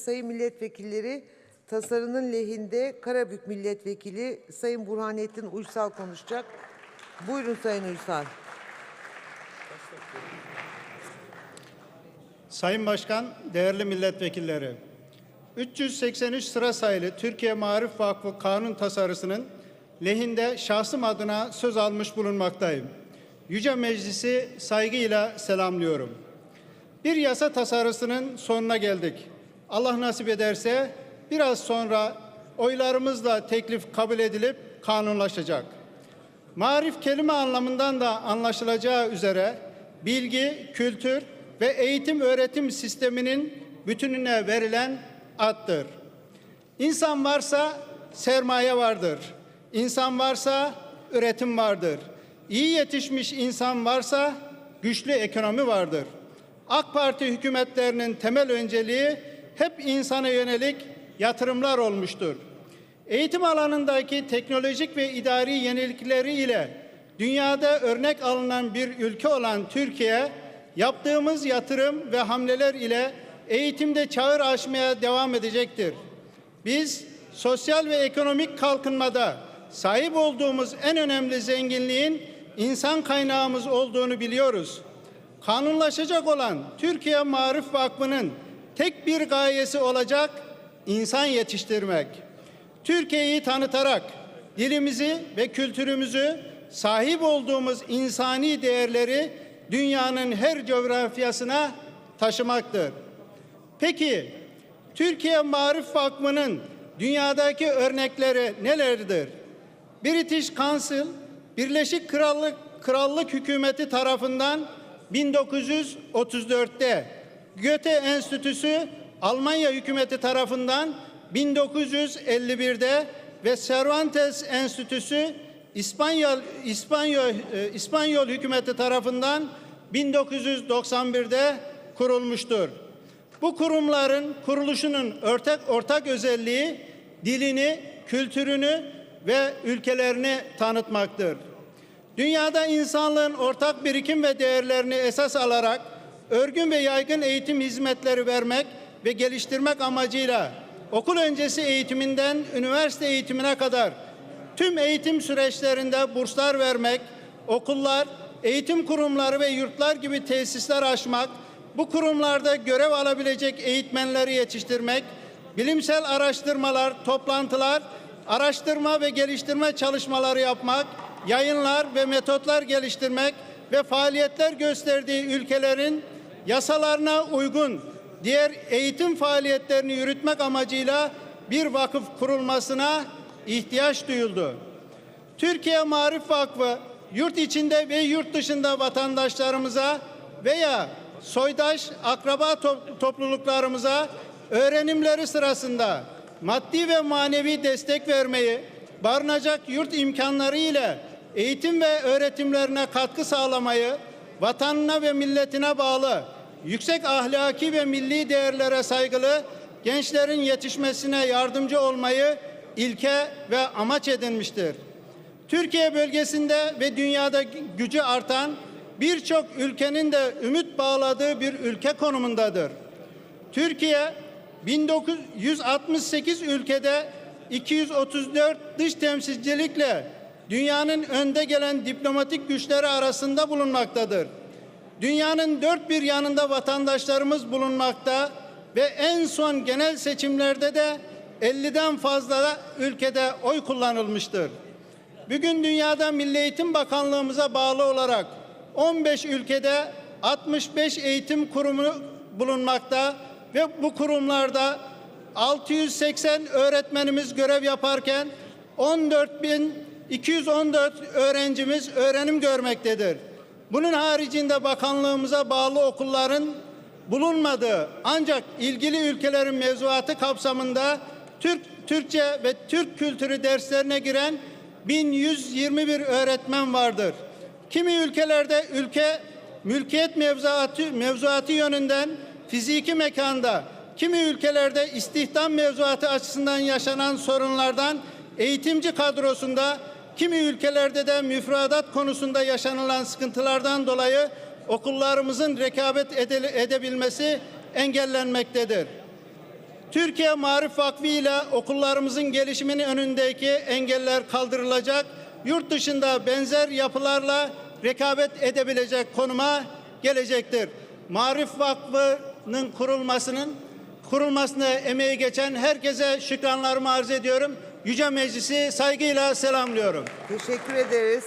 Sayın milletvekilleri tasarının lehinde Karabük milletvekili Sayın Burhanettin Uysal konuşacak. Buyurun Sayın Uysal. Sayın Başkan, değerli milletvekilleri. 383 sıra sayılı Türkiye Marif Vakfı kanun tasarısının lehinde şahsım adına söz almış bulunmaktayım. Yüce Meclisi saygıyla selamlıyorum. Bir yasa tasarısının sonuna geldik. Allah nasip ederse biraz sonra oylarımızla teklif kabul edilip kanunlaşacak. Marif kelime anlamından da anlaşılacağı üzere bilgi, kültür ve eğitim öğretim sisteminin bütününe verilen addır. İnsan varsa sermaye vardır. İnsan varsa üretim vardır. İyi yetişmiş insan varsa güçlü ekonomi vardır. AK Parti hükümetlerinin temel önceliği hep insana yönelik yatırımlar olmuştur. Eğitim alanındaki teknolojik ve idari yenilikleri ile dünyada örnek alınan bir ülke olan Türkiye, yaptığımız yatırım ve hamleler ile eğitimde çağır aşmaya devam edecektir. Biz sosyal ve ekonomik kalkınmada sahip olduğumuz en önemli zenginliğin insan kaynağımız olduğunu biliyoruz. Kanunlaşacak olan Türkiye Marif Vakfı'nın tek bir gayesi olacak insan yetiştirmek. Türkiye'yi tanıtarak dilimizi ve kültürümüzü sahip olduğumuz insani değerleri dünyanın her coğrafyasına taşımaktır. Peki Türkiye Marif Vakfı'nın dünyadaki örnekleri nelerdir? British Council Birleşik Krallık Krallık Hükümeti tarafından 1934'te Goethe Enstitüsü Almanya hükümeti tarafından 1951'de ve Cervantes Enstitüsü İspanyol İspanyol e, İspanyol hükümeti tarafından 1991'de kurulmuştur. Bu kurumların kuruluşunun ortak ortak özelliği dilini, kültürünü ve ülkelerini tanıtmaktır. Dünyada insanlığın ortak birikim ve değerlerini esas alarak örgün ve yaygın eğitim hizmetleri vermek ve geliştirmek amacıyla okul öncesi eğitiminden üniversite eğitimine kadar tüm eğitim süreçlerinde burslar vermek, okullar, eğitim kurumları ve yurtlar gibi tesisler açmak, bu kurumlarda görev alabilecek eğitmenleri yetiştirmek, bilimsel araştırmalar, toplantılar, araştırma ve geliştirme çalışmaları yapmak, yayınlar ve metotlar geliştirmek ve faaliyetler gösterdiği ülkelerin yasalarına uygun diğer eğitim faaliyetlerini yürütmek amacıyla bir vakıf kurulmasına ihtiyaç duyuldu. Türkiye Marif Vakfı yurt içinde ve yurt dışında vatandaşlarımıza veya soydaş akraba to- topluluklarımıza öğrenimleri sırasında maddi ve manevi destek vermeyi, barınacak yurt imkanları ile eğitim ve öğretimlerine katkı sağlamayı, vatanına ve milletine bağlı yüksek ahlaki ve milli değerlere saygılı gençlerin yetişmesine yardımcı olmayı ilke ve amaç edinmiştir. Türkiye bölgesinde ve dünyada gücü artan birçok ülkenin de ümit bağladığı bir ülke konumundadır. Türkiye 1968 ülkede 234 dış temsilcilikle dünyanın önde gelen diplomatik güçleri arasında bulunmaktadır. Dünyanın dört bir yanında vatandaşlarımız bulunmakta ve en son genel seçimlerde de 50'den fazla ülkede oy kullanılmıştır. Bugün dünyada Milli Eğitim Bakanlığımıza bağlı olarak 15 ülkede 65 eğitim kurumu bulunmakta ve bu kurumlarda 680 öğretmenimiz görev yaparken 14.214 öğrencimiz öğrenim görmektedir. Bunun haricinde bakanlığımıza bağlı okulların bulunmadığı ancak ilgili ülkelerin mevzuatı kapsamında Türk Türkçe ve Türk kültürü derslerine giren 1121 öğretmen vardır. Kimi ülkelerde ülke mülkiyet mevzuatı, mevzuatı yönünden fiziki mekanda, kimi ülkelerde istihdam mevzuatı açısından yaşanan sorunlardan eğitimci kadrosunda, kimi ülkelerde de müfredat konusunda yaşanılan sıkıntılardan dolayı okullarımızın rekabet ede- edebilmesi engellenmektedir. Türkiye Marif Vakfı ile okullarımızın gelişiminin önündeki engeller kaldırılacak, yurt dışında benzer yapılarla rekabet edebilecek konuma gelecektir. Marif Vakfı'nın kurulmasının kurulmasına emeği geçen herkese şükranlarımı arz ediyorum. Yüce Meclisi saygıyla selamlıyorum. Teşekkür ederiz.